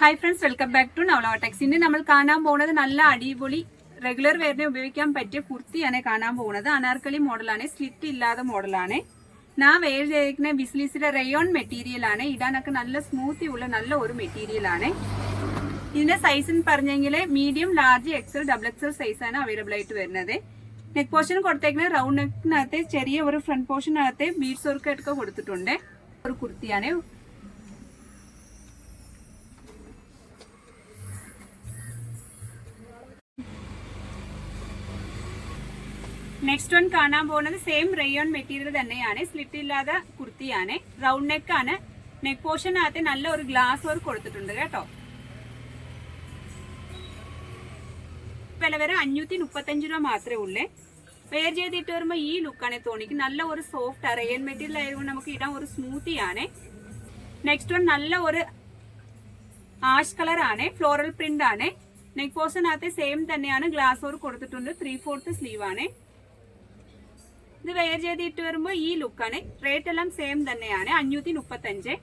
Hi friends welcome back to നവലവ techs ഇന്ന് നമ്മൾ കാണാൻ പോകുന്നത് നല്ല അടിപൊളി റെഗുലർ വെയറിനെ ഉപയോഗിക്കാൻ പറ്റിയ കുർത്തിയാണ് കാണാൻ പോകുന്നത്. അനാർക്കലി മോഡലാണ് സ്ലിറ്റ് ഇല്ലാത്ത മോഡലാണ്. ഞാൻ വെയർ ചെയ്തിരിക്കുന്ന ബിസിനസിലെ റയോൺ മെറ്റീരിയൽ ആണ്. ഇടാനൊക്കെ നല്ല സ്മൂത്തി ഉള്ള നല്ല ഒരു മെറ്റീരിയൽ ആണ്. ഇതിന്റെ സൈസ് എന്ന് പറഞ്ഞെങ്കിൽ medium large X L double X L size ആണ് അവൈലബിൾ ആയിട്ട് വരുന്നത്. നെക്ക് പോർഷൻ കൊടുത്തേക്കുന്ന റൗണ്ട് നെക്കിനകത്ത് ചെറിയ ഒരു ഫ്രണ്ട് പോർഷനകത്ത് ബീഡ്സ് വർക്ക് ഒക്കെ കൊടുത്തിട്ടുണ്ട്. ഒരു കുർത്തിയാണ്. നെക്സ്റ്റ് വൺ കാണാൻ പോകുന്നത് സെയിം റയോൺ മെറ്റീരിയൽ തന്നെയാണ്. സ്ലിറ്റ് ഇല്ലാതെ കുർത്തിയാണ്. റൗണ്ട് നെക്ക് ആണ്. നെക്ക് പോർഷനകത്ത് നല്ല ഒരു ഗ്ലാസ് വർക്ക് കൊടുത്തിട്ടുണ്ട് കേട്ടോ. വില വരെ അഞ്ഞൂറ്റി മുപ്പത്തഞ്ച് രൂപ മാത്രമേ ഉള്ളേ. വെയർ ചെയ്തിട്ട് വരുമ്പോൾ ഈ ലുക്കാണ് തോണിക്ക് നല്ല ഒരു സോഫ്റ്റ് റയൽ മെറ്റീരിയൽ ആയതുകൊണ്ട് നമുക്ക് ഇടാൻ ഒരു സ്മൂത്തി ആണ്. നെക്സ്റ്റ് വൺ നല്ല ഒരു ആഷ് കളർ ആണ്. ഫ്ലോറൽ പ്രിന്റ് ആണ്. നെക്ക് പോർഷനകത്ത് സെയിം തന്നെയാണ് ഗ്ലാസ് വർക്ക് കൊടുത്തിട്ടുണ്ട്. ത്രീ ഫോർത്ത് സ്ലീവ് ആണ്. ഇത് വെയർ ചെയ്തിട്ട് വരുമ്പോൾ ഈ ലുക്കാണ് റേറ്റ് എല്ലാം സെയിം തന്നെയാണ്. അഞ്ഞൂറ്റി മുപ്പത്തഞ്ച്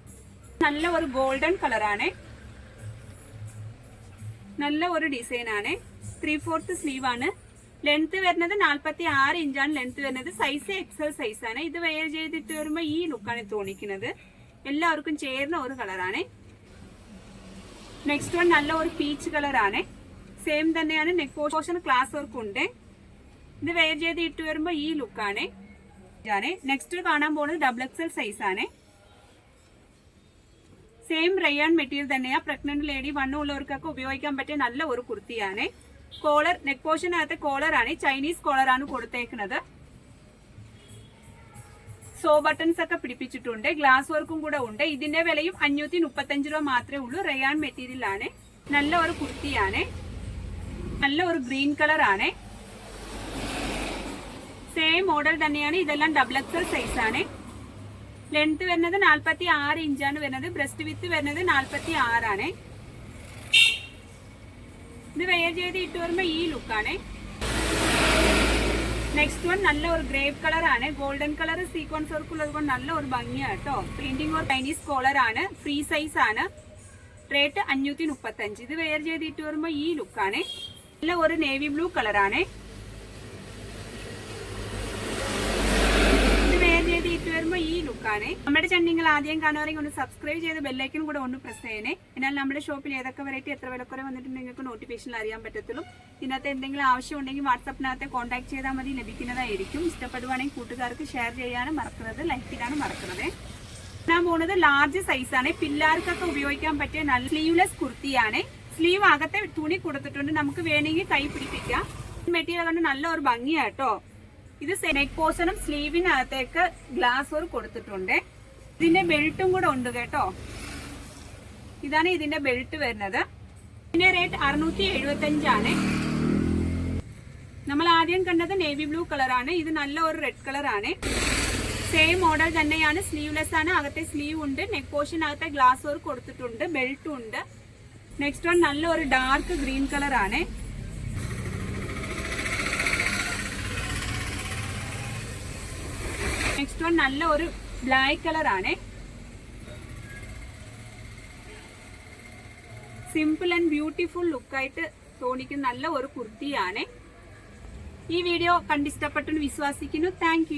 നല്ല ഒരു ഗോൾഡൻ കളറാണ് നല്ല ഒരു ഡിസൈൻ ആണ്. ത്രീ ഫോർത്ത് സ്ലീവ് ആണ്. ലെങ്ത് വരുന്നത് നാൽപ്പത്തി ആറ് ഇഞ്ചാണ് ലെങ്ത് വരുന്നത് സൈസ് എക്സൽ സൈസ് ആണ്. ഇത് വെയർ ചെയ്തിട്ട് വരുമ്പോൾ ഈ ലുക്കാണ് തോന്നിക്കുന്നത്. എല്ലാവർക്കും ചേർന്ന ഒരു കളറാണ് നെക്സ്റ്റ് വൺ നല്ല ഒരു പീച്ച് കളറാണ് സെയിം തന്നെയാണ്. നെക്ക് പോർഷൻ ക്ലാസ് വർക്ക് ഉണ്ട്. ഇത് വെയർ ചെയ്ത് ഇട്ട് വരുമ്പോൾ ഈ ലുക്കാണ് ആണ്. നെക്സ്റ്റ് കാണാൻ പോകുന്നത് ഡബിൾ എക്സൽ സൈസ് ആണ്. സെയിം റയോൺ മെറ്റീരിയൽ തന്നെയാണ് പ്രഗ്നന്റ് ലേഡി വണ്ണുള്ളവർക്കൊക്കെ ഉപയോഗിക്കാൻ പറ്റിയ നല്ല ഒരു കുർത്തിയാണ്. കോളർ നെക്ക് പോർഷനകത്ത് കോളർ ആണ്. ചൈനീസ് കോളർ ആണ് കൊടുത്തേക്കുന്നത്. സോ ബട്ടൺസ് ഒക്കെ പിടിപ്പിച്ചിട്ടുണ്ട്. ഗ്ലാസ് വർക്കും കൂടെ ഉണ്ട്. ഇതിന്റെ വിലയും അഞ്ഞൂറ്റി മുപ്പത്തഞ്ച് രൂപ മാത്രമേ ഉള്ളൂ. റയാൻ മെറ്റീരിയൽ ആണ്. നല്ല ഒരു കുർത്തിയാണ്. നല്ല ഒരു ഗ്രീൻ കളറാണ് സെയിം മോഡൽ തന്നെയാണ്. ഇതെല്ലാം ഡബിൾ എക്സൽ സൈസ് ആണ്. ലെങ്ത് വരുന്നത് നാൽപ്പത്തി ആറ് ഇഞ്ചാണ് വരുന്നത്. ബ്രസ്റ്റ് വിത്ത് വരുന്നത് നാൽപ്പത്തി ആറാണ് ഇത് വെയർ ചെയ്ത് ഇട്ട് വരുമ്പോൾ ഈ ലുക്കാണ് നെക്സ്റ്റ് വൺ നല്ല ഒരു ഗ്രേപ്പ് കളർ ആണ്. ഗോൾഡൻ കളർ സീക്വൻസ് വർക്ക് ഉള്ളത് കൊണ്ട് നല്ല ഒരു ഭംഗിയാണ് കേട്ടോ പ്രിന്റിംഗ് ഒരു ചൈനീസ് കോളർ ആണ്. ഫ്രീ സൈസ് ആണ്. റേറ്റ് അഞ്ഞൂറ്റി മുപ്പത്തഞ്ച് ഇത് വെയർ ചെയ്ത് ഇട്ട് വരുമ്പോൾ ഈ ലുക്കാണ് നല്ല ഒരു നേവി ബ്ലൂ കളറാണ് ഇത് വെയർ ചെയ്ത് ഇട്ട് വരുമ്പോൾ ലുക്കാണ് നമ്മുടെ ചാനൽ നിങ്ങൾ ആദ്യം കാണുവാറെങ്കിൽ ഒന്ന് സബ്സ്ക്രൈബ് ചെയ്ത് ബെല്ലൈക്കൻ കൂടെ ഒന്ന് പ്രസ് ചെയ്യണേ. എന്നാൽ നമ്മുടെ ഷോപ്പിൽ ഏതൊക്കെ വെറൈറ്റി എത്ര വിലക്കുറവ് വന്നിട്ടുണ്ട് നിങ്ങൾക്ക് നോട്ടിഫിക്കേഷൻ അറിയാൻ പറ്റത്തുള്ളൂ. ഇതിനകത്ത് എന്തെങ്കിലും ആവശ്യമുണ്ടെങ്കിൽ വാട്സപ്പിനകത്ത് കോൺടാക്ട് ചെയ്താൽ മതി. ലഭിക്കുന്നതായിരിക്കും. ഇഷ്ടപ്പെടുവാണെങ്കിൽ കൂട്ടുകാർക്ക് ഷെയർ ചെയ്യാനും മറക്കുന്നത് ലൈക്ക് ചെയ്യാനും മറക്കുന്നത് ഞാൻ പോകുന്നത് ലാർജ് സൈസാണ് പിള്ളേർക്കൊക്കെ ഉപയോഗിക്കാൻ പറ്റിയ നല്ല സ്ലീവ്ലെസ് കുർത്തിയാണ്. സ്ലീവ് അകത്തെ തുണി കൊടുത്തിട്ടുണ്ട്. നമുക്ക് വേണമെങ്കിൽ കൈ പിടിപ്പിക്കാം. മെറ്റീരിയൽ കൊണ്ട് നല്ല ഒരു ഭംഗിയാട്ടോ. ഇത് നെക്ക് പോർഷനും സ്ലീവിനകത്തേക്ക് ഗ്ലാസ് വർക്ക് കൊടുത്തിട്ടുണ്ട്. ഇതിന്റെ ബെൽറ്റും കൂടെ ഉണ്ട് കേട്ടോ. ഇതാണ് ഇതിന്റെ ബെൽറ്റ് വരുന്നത്. ഇതിന്റെ റേറ്റ് അറുന്നൂറ്റി എഴുപത്തി അഞ്ചാണ് നമ്മൾ ആദ്യം കണ്ടത് നേവി ബ്ലൂ കളറാണ് ഇത് നല്ല ഒരു റെഡ് കളറാണ് സെയിം മോഡൽ തന്നെയാണ്. സ്ലീവ്ലെസ് ആണ്. അകത്തെ സ്ലീവ് ഉണ്ട്. നെക്ക് പോർഷൻ അകത്തെ ഗ്ലാസ് വർക്ക് കൊടുത്തിട്ടുണ്ട്. ബെൽറ്റും ഉണ്ട്. നെക്സ്റ്റ് വൺ നല്ല ഒരു dark green colour next one നല്ല ഒരു ബ്ലാക്ക് കളർ ആണ്. സിമ്പിൾ ആൻഡ് ബ്യൂട്ടിഫുൾ ലുക്കായിട്ട് തോന്നിക്കുന്ന നല്ല ഒരു കുർത്തിയാണ്. ഈ വീഡിയോ കണ്ടിഷ്ടപ്പെട്ടെന്ന് വിശ്വസിക്കുന്നു. താങ്ക്